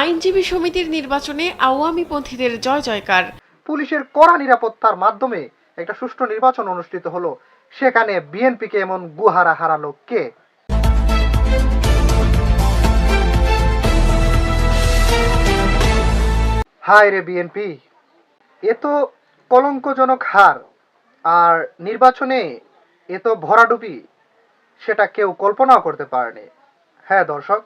আইনজীবী সমিতির নির্বাচনে আওয়ামী পন্থীদের জয় জয়কার। পুলিশের কড়া নিরাপত্তার মাধ্যমে একটা সুষ্ঠু নির্বাচন অনুষ্ঠিত হলো। সেখানে বিএনপিকে এমন গুহারা হারালো কে? হায় রে বিএনপি, এ তো কলঙ্কজনক হার। আর নির্বাচনে এ তো ভরাডুবি, সেটা কেউ কল্পনাও করতে পারেনি। হ্যাঁ দর্শক,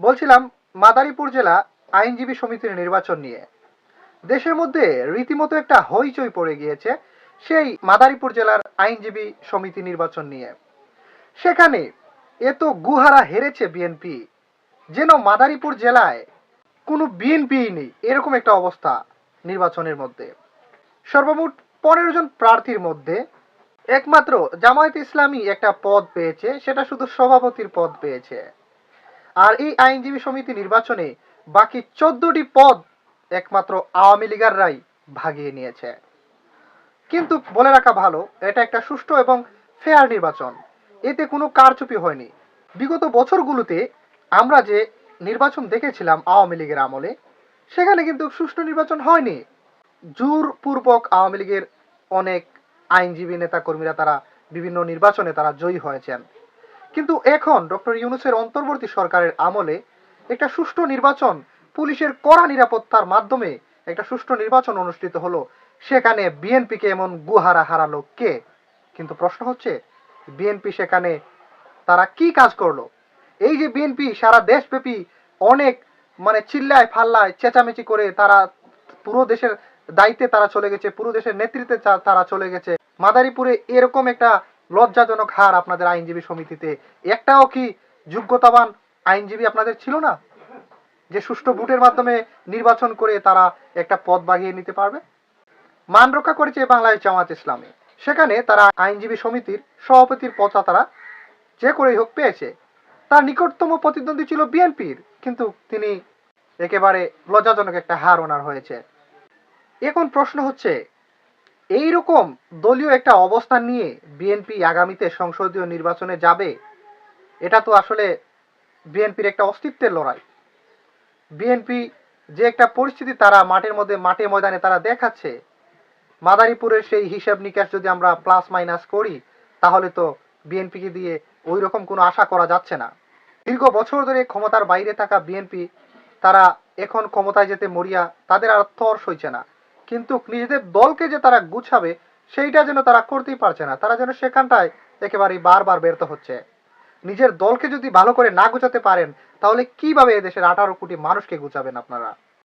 বলছিলাম মাদারীপুর জেলা আইনজীবী সমিতির নির্বাচন নিয়ে। দেশের মধ্যে রীতিমতো একটা হইচই পড়ে গিয়েছে সেই মাদারীপুর জেলার আইনজীবী সমিতি নির্বাচন নিয়ে। সেখানে এত গুহারা হেরেছে বিএনপি, যেন মাদারীপুর জেলায় কোনো বিএনপি নেই, এরকম একটা অবস্থা নির্বাচনের মধ্যে। সর্বমোট পনেরো জন প্রার্থীর মধ্যে একমাত্র জামায়াত ইসলামী একটা পদ পেয়েছে, সেটা শুধু সভাপতির পদ পেয়েছে। আর এই আইনজীবী সমিতি নির্বাচনে বাকি চোদ্দটি পদ একমাত্র আওয়ামী লীগাররাই ভাগিয়ে নিয়েছে। কিন্তু বলে রাখা ভালো, এটা একটা সুষ্ঠু এবং ফেয়ার নির্বাচন। এতে কোনো কারচুপি হয়নি। বিগত বছরগুলোতে আমরা যে নির্বাচন দেখেছিলাম আওয়ামী লীগের আমলে, সেখানে কিন্তু সুষ্ঠু নির্বাচন হয়নি। জোরপূর্বক আওয়ামী লীগের অনেক আইনজীবী নেতা কর্মীরা তারা বিভিন্ন নির্বাচনে তারা জয়ী হয়েছেন। কিন্তু এখন ডক্টর ইউনুসের অন্তর্বর্তী সরকারের আমলে একটা সুষ্ঠু নির্বাচন পুলিশের কড়া নিরাপত্তার মাধ্যমে একটা সুষ্ঠু নির্বাচন অনুষ্ঠিত হলো। সেখানে বিএনপিকে এমন গুহারা হারালো কে? কিন্তু প্রশ্ন হচ্ছে, বিএনপি সেখানে তারা কি কাজ করল? এই যে বিএনপি সারা দেশব্যাপী অনেক মানে চিল্লায় ফাল্লায় চেঁচামেচি করে তারা পুরো দেশের দায়িত্বে তারা চলে গেছে, পুরো দেশের নেতৃত্বে তারা চলে গেছে। মাদারীপুরে এরকম একটা লজ্জাজনক হার আপনাদের আইনজীবী সমিতিতে। একটাও কি যোগ্যতাবান আইনজীবী আপনাদের ছিল না? যে সুষ্ঠু ভোটের মাধ্যমে নির্বাচন করে তারা একটা পদ বাগিয়ে নিতে পারবে? মান রক্ষা করেছে বাংলাদেশ জামাত ইসলামী। সেখানে তারা আইনজীবী সমিতির সভাপতির পদটা তারা যে করেই হোক পেয়েছে। তার নিকটতম প্রতিদ্বন্দ্বী ছিল বিএনপির, কিন্তু তিনি একেবারে লজ্জাজনক একটা হার ওনার হয়েছে। এখন প্রশ্ন হচ্ছে এই রকম দলীয় একটা অবস্থান নিয়ে বিএনপি আগামীতে সংসদীয় নির্বাচনে যাবে, এটা তো আসলে বিএনপির একটা অস্তিত্বের লড়াই। বিএনপি যে একটা পরিস্থিতি তারা মাঠের মধ্যে, মাঠে ময়দানে তারা দেখাচ্ছে, মাদারীপুরের সেই হিসাব নিকাশ যদি আমরা প্লাস মাইনাস করি, তাহলে তো বিএনপিকে দিয়ে ওই রকম কোনো আশা করা যাচ্ছে না। দীর্ঘ বছর ধরে ক্ষমতার বাইরে থাকা বিএনপি তারা এখন ক্ষমতায় যেতে মরিয়া তাদের আর থর সইছে না। কিন্তু নিজেদের দলকে যে তারা গুছাবে, সেইটা যেন তারা করতেই পারছে না। তারা যেন সেখানটায় একেবারেই বারবার ব্যর্থ হচ্ছে। নিজের দলকে যদি ভালো করে না গুছাতে পারেন, তাহলে কীভাবে এদেশের আঠারো কোটি মানুষকে গুছাবেন আপনারা?